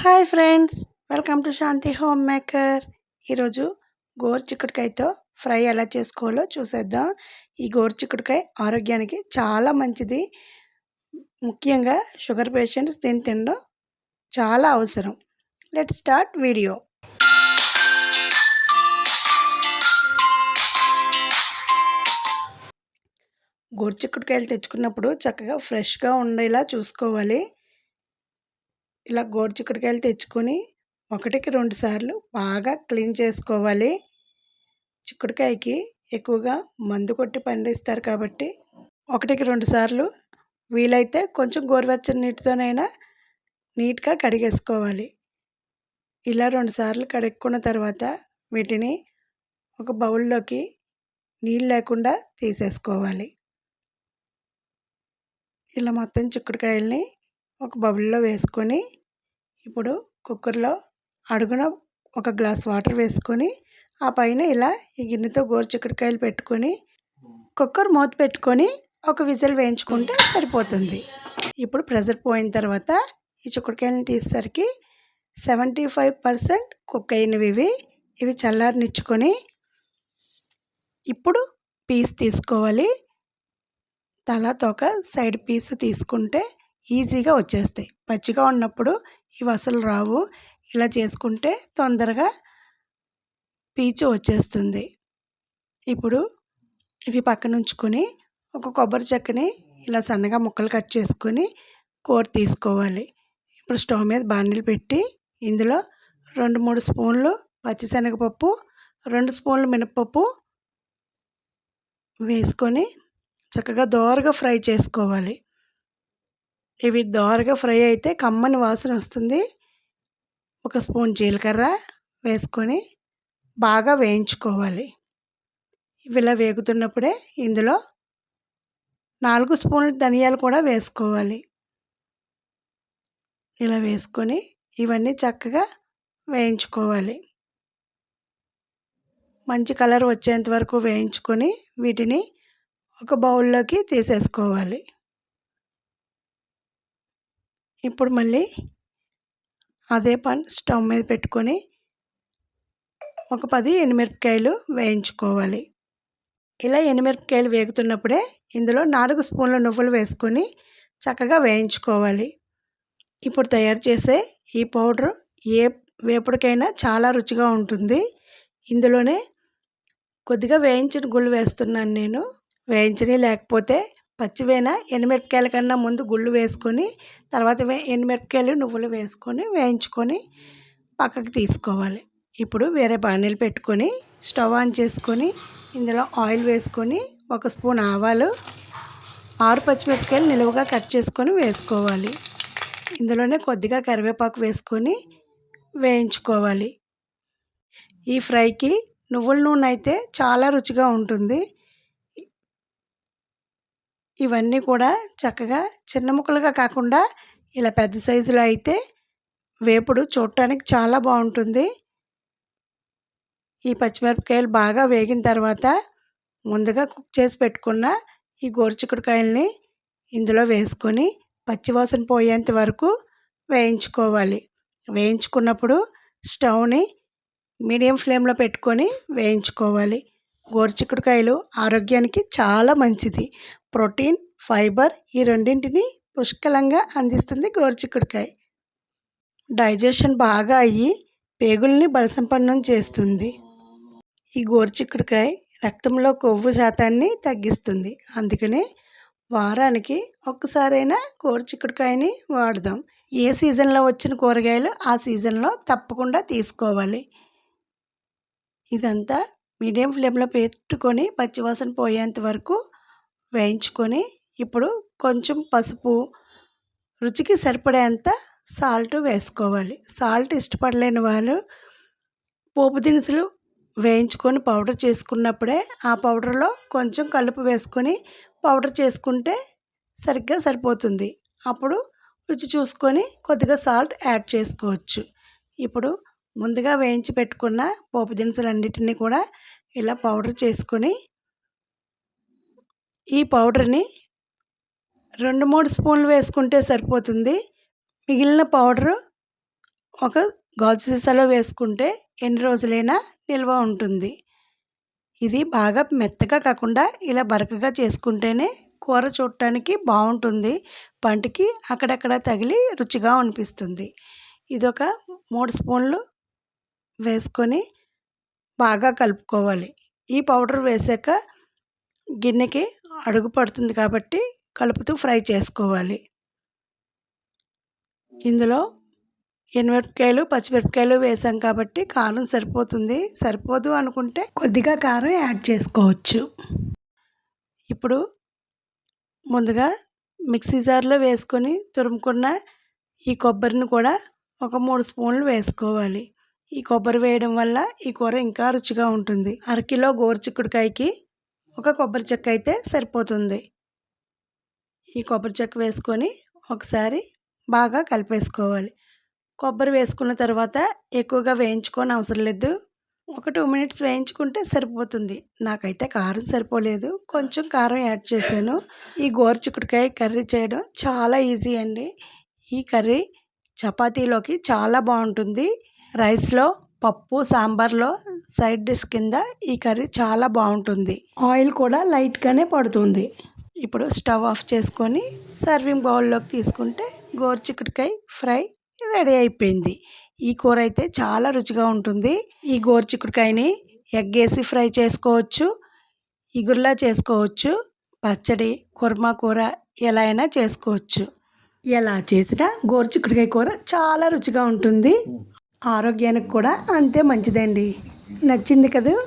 Hi friends welcome to Shanti home maker. ఈరోజు గోరు చిక్కుడుకాయతో fry ఎలా చేసుకోవాలో చూసేద్దాం. ఈ గోరు చిక్కుడుకాయ ఆరోగ్యానికి చాలా మంచిది. ముఖ్యంగా షుగర్ పేషెంట్స్ దీన్ని తినడం చాలా అవసరం. Let start video. గోరు చిక్కుడుకాయలు తెచ్చుకున్నప్పుడు చక్కగా ఫ్రెష్గా ఉండేలా చూసుకోవాలి. ఇలా గోరు చిక్కుడుకాయలు తెచ్చుకొని ఒకటికి రెండు సార్లు బాగా క్లీన్ చేసుకోవాలి. చిక్కుడుకాయకి ఎక్కువగా మందు కొట్టి పండిస్తారు కాబట్టి ఒకటికి రెండు సార్లు వీలైతే కొంచెం గోరువెచ్చని నీటితోనైనా నీట్గా కడిగేసుకోవాలి. ఇలా రెండు సార్లు కడుక్కున్న తర్వాత వీటిని ఒక బౌల్లోకి నీళ్ళు లేకుండా తీసేసుకోవాలి. ఇలా మొత్తం చిక్కుడుకాయల్ని ఒక బౌల్లో వేసుకొని ఇప్పుడు కుక్కర్లో అడుగున ఒక గ్లాస్ వాటర్ వేసుకొని ఆ పైన ఇలా ఈ గిన్నెతో గోరుచిక్కుడుకాయలు పెట్టుకొని కుక్కర్ మూత పెట్టుకొని ఒక విజిల్ వేయించుకుంటే సరిపోతుంది. ఇప్పుడు ప్రెషర్ పోయిన తర్వాత ఈ చిక్కుడుకాయలను తీసేసరికి సెవెంటీ ఫైవ్ పర్సెంట్ కుక్ అయినవి ఇవి. ఇవి చల్లారనిచ్చుకొని ఇప్పుడు పీస్ తీసుకోవాలి. తల తోక సైడ్ పీసు తీసుకుంటే ఈజీగా వచ్చేస్తాయి. పచ్చిగా ఉన్నప్పుడు ఇవి అసలు రావు. ఇలా చేసుకుంటే తొందరగా పీచు వచ్చేస్తుంది. ఇప్పుడు ఇవి పక్కన ఉంచుకొని ఒక కొబ్బరి చెక్కని ఇలా సన్నగా ముక్కలు కట్ చేసుకొని కూర తీసుకోవాలి. ఇప్పుడు స్టవ్ మీద బాండిలు పెట్టి ఇందులో రెండు మూడు స్పూన్లు పచ్చిశనగపప్పు రెండు స్పూన్లు మినపప్పు వేసుకొని చక్కగా దోరగా ఫ్రై చేసుకోవాలి. ఇవి దోరగా ఫ్రై అయితే కమ్మని వాసన వస్తుంది. ఒక స్పూన్ జీలకర్ర వేసుకొని బాగా వేయించుకోవాలి. ఇవి ఇలా వేగుతున్నప్పుడే ఇందులో నాలుగు స్పూన్ల ధనియాలు కూడా వేసుకోవాలి. ఇలా వేసుకొని ఇవన్నీ చక్కగా వేయించుకోవాలి. మంచి కలర్ వచ్చేంత వరకు వేయించుకొని వీటిని ఒక బౌల్లోకి తీసేసుకోవాలి. ఇప్పుడు మళ్ళీ అదే పని స్టవ్ మీద పెట్టుకొని ఒక పది ఎనిమిరపకాయలు వేయించుకోవాలి. ఇలా ఎనిమిరపకాయలు వేగుతున్నప్పుడే ఇందులో నాలుగు స్పూన్ల నువ్వులు వేసుకొని చక్కగా వేయించుకోవాలి. ఇప్పుడు తయారు చేసే ఈ పౌడర్ ఏ వేపుడికైనా చాలా రుచిగా ఉంటుంది. ఇందులోనే కొద్దిగా వేయించిన గుళ్ళు వేస్తున్నాను నేను. వేయించని లేకపోతే పచ్చివేన ఎండుమిరపకాయల కన్నా ముందు గుళ్ళు వేసుకొని తర్వాత ఎండుమిరపకాయలు నువ్వులు వేసుకొని వేయించుకొని పక్కకు తీసుకోవాలి. ఇప్పుడు వేరే బాణీలు పెట్టుకొని స్టవ్ ఆన్ చేసుకొని ఇందులో ఆయిల్ వేసుకొని ఒక స్పూన్ ఆవాలు ఆరు పచ్చిమిరపకాయలు నిలువుగా కట్ చేసుకొని వేసుకోవాలి. ఇందులోనే కొద్దిగా కరివేపాకు వేసుకొని వేయించుకోవాలి. ఈ ఫ్రైకి నువ్వుల నూనె అయితే చాలా రుచిగా ఉంటుంది. ఇవన్నీ కూడా చక్కగా చిన్న ముక్కలుగా కాకుండా ఇలా పెద్ద సైజులో అయితే వేపుడు చూడటానికి చాలా బాగుంటుంది. ఈ పచ్చిమిరపకాయలు బాగా వేగిన తర్వాత ముందుగా కుక్ చేసి పెట్టుకున్న ఈ గోరుచిక్కుడుకాయల్ని ఇందులో వేసుకొని పచ్చివాసన పోయేంత వరకు వేయించుకోవాలి. వేయించుకున్నప్పుడు స్టవ్ని మీడియం ఫ్లేమ్లో పెట్టుకొని వేయించుకోవాలి. గోరుచిక్కుడుకాయలు ఆరోగ్యానికి చాలా మంచిది. ప్రోటీన్ ఫైబర్ ఈ రెండింటిని పుష్కలంగా అందిస్తుంది గోరుచిక్కుడుకాయ. డైజెషన్ బాగా అయ్యి పేగుల్ని బలసంపన్నం చేస్తుంది. ఈ గోరుచిక్కుడుకాయ రక్తంలో కొవ్వు శాతాన్ని తగ్గిస్తుంది. అందుకనే వారానికి ఒక్కసారైనా గోరుచిక్కుడుకాయని వాడదాం. ఏ సీజన్లో వచ్చిన కూరగాయలు ఆ సీజన్లో తప్పకుండా తీసుకోవాలి. ఇదంతా మీడియం ఫ్లేమ్లో పెట్టుకొని పచ్చివాసన పోయేంత వరకు వేయించుకొని ఇప్పుడు కొంచెం పసుపు రుచికి సరిపడేంత సాల్ట్ వేసుకోవాలి. సాల్ట్ ఇష్టపడలేని వాళ్ళు పోపు దినుసులు వేయించుకొని పౌడర్ చేసుకున్నప్పుడే ఆ పౌడర్లో కొంచెం కలుపు వేసుకొని పౌడర్ చేసుకుంటే సరిగ్గా సరిపోతుంది. అప్పుడు రుచి చూసుకొని కొద్దిగా సాల్ట్ యాడ్ చేసుకోవచ్చు. ఇప్పుడు ముందుగా వేయించి పెట్టుకున్న పోపు దినుసులన్నిటినీ కూడా ఇలా పౌడర్ చేసుకొని ఈ పౌడర్ని రెండు మూడు స్పూన్లు వేసుకుంటే సరిపోతుంది. మిగిలిన పౌడరు ఒక గాజు సీసాలో వేసుకుంటే ఎన్ని రోజులైనా నిల్వ ఉంటుంది. ఇది బాగా మెత్తగా కాకుండా ఇలా బరకగా చేసుకుంటేనే కూర చూడటానికి బాగుంటుంది. పంటికి అక్కడక్కడ తగిలి రుచిగా అనిపిస్తుంది. ఇదొక మూడు స్పూన్లు వేసుకొని బాగా కలుపుకోవాలి. ఈ పౌడర్ వేసాక గిన్నెకి అడుగు పడుతుంది కాబట్టి కలుపుతూ ఫ్రై చేసుకోవాలి. ఇందులో ఎనిమిరపకాయలు పచ్చిమిరపకాయలు వేసాం కాబట్టి కారం సరిపోతుంది. సరిపోదు అనుకుంటే కొద్దిగా కారం యాడ్ చేసుకోవచ్చు. ఇప్పుడు ముందుగా మిక్సీ జార్లో వేసుకొని తురుముకున్న ఈ కొబ్బరిని కూడా ఒక మూడు స్పూన్లు వేసుకోవాలి. ఈ కొబ్బరి వేయడం వల్ల ఈ కూర ఇంకా రుచిగా ఉంటుంది. అరకిలో గోరుచిక్కుడుకాయకి ఒక కొబ్బరి చెక్క అయితే సరిపోతుంది. ఈ కొబ్బరి చెక్క వేసుకొని ఒకసారి బాగా కలిపేసుకోవాలి. కొబ్బరి వేసుకున్న తర్వాత ఎక్కువగా వేయించుకొని అవసరం లేదు. ఒక టూ మినిట్స్ వేయించుకుంటే సరిపోతుంది. నాకైతే కారం సరిపోలేదు. కొంచెం కారం యాడ్ చేశాను. ఈ గోరుచిక్కుడుకాయ కర్రీ చేయడం చాలా ఈజీ అండి. ఈ కర్రీ చపాతీలోకి చాలా బాగుంటుంది. రైస్లో పప్పు సాంబార్లో సైడ్ డిష్ కింద ఈ కర్రీ చాలా బాగుంటుంది. ఆయిల్ కూడా లైట్గానే పడుతుంది. ఇప్పుడు స్టవ్ ఆఫ్ చేసుకొని సర్వింగ్ బౌల్లోకి తీసుకుంటే గోరుచిక్కుడుకాయ ఫ్రై రెడీ అయిపోయింది. ఈ కూర అయితే చాలా రుచిగా ఉంటుంది. ఈ గోరుచిక్కుడుకాయని ఎగ్ వేసి ఫ్రై చేసుకోవచ్చు ఇగుర్లా చేసుకోవచ్చు పచ్చడి కుర్మా కూర ఎలా అయినా చేసుకోవచ్చు. ఎలా చేసినా గోరుచిక్కుడుకాయ కూర చాలా రుచిగా ఉంటుంది. ఆరోగ్యానికి కూడా అంతే మంచిదండి. నచ్చింది కదా?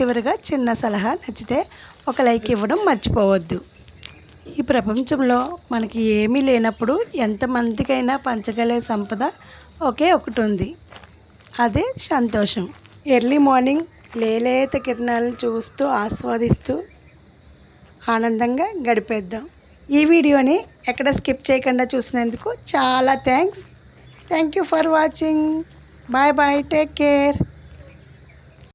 చివరిగా చిన్న సలహా నచ్చితే ఒక లైక్ ఇవ్వడం మర్చిపోవద్దు. ఈ ప్రపంచంలో మనకి ఏమీ లేనప్పుడు ఎంతమందికైనా పంచగలే సంపద ఒకే ఒకటి ఉంది అదే సంతోషం. ఎర్లీ మార్నింగ్ లేలేత కిరణాలను చూస్తూ ఆస్వాదిస్తూ ఆనందంగా గడిపేద్దాం. ఈ వీడియోని ఎక్కడ స్కిప్ చేయకుండా చూసినందుకు చాలా thanks. Thank you for watching. Bye bye. Take care.